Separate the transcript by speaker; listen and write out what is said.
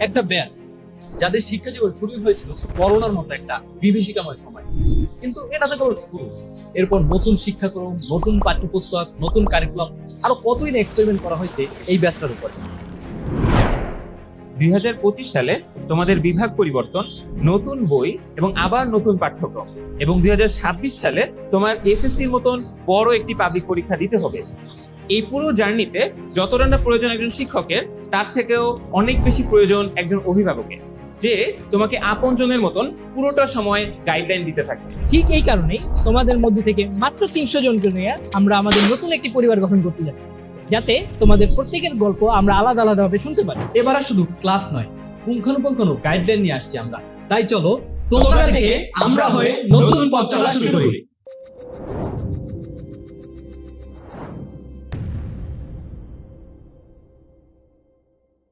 Speaker 1: একটা ব্যাচ যাদের শিক্ষা জীবন শুরু হয়েছিল করোনার মতো একটা বিভীষিকাময় সময়। কিন্তু এটা তো কেবল শুরু। এরপর নতুন শিক্ষাক্রম, নতুন পাঠ্যপুস্তক, নতুন কারিকুলাম আরও কতই না এক্সপেরিমেন্ট করা হয়েছে এই ব্যাচটার উপর।
Speaker 2: দুই সালে তোমাদের বিভাগ পরিবর্তন, নতুন বই এবং আবার নতুন পাঠ্যক্রম। এবং দুই হাজার ছাব্বিশ সালে তোমার এসএসসির মতন বড় একটি পাবলিক পরীক্ষা দিতে হবে। এই পুরো জার্নিতে যতটা না প্রয়োজন একজন শিক্ষকের তার থেকেও অনেক বেশি প্রয়োজন একজন অভিভাবকের যে তোমাকে আপনজনের মতন পুরোটা সময় গাইডলাইন দিতে থাকবে।
Speaker 3: ঠিক এই কারণেই তোমাদের মধ্যে থেকে মাত্র তিনশো জনকে নিয়ে আমরা আমাদের নতুন একটি পরিবার গঠন করতে যাচ্ছি যাতে তোমাদের প্রত্যেকের গল্প আমরা আলাদা আলাদা ভাবে শুনতে পারি।
Speaker 1: এবার আর শুধু ক্লাস নয় পুঙ্খানুপুঙ্খানু গাইডলাইন নিয়ে আসছি আমরা। তাই চলো তোমরা থেকে আমরা হয়ে নতুন পথ চলা শুরু করি।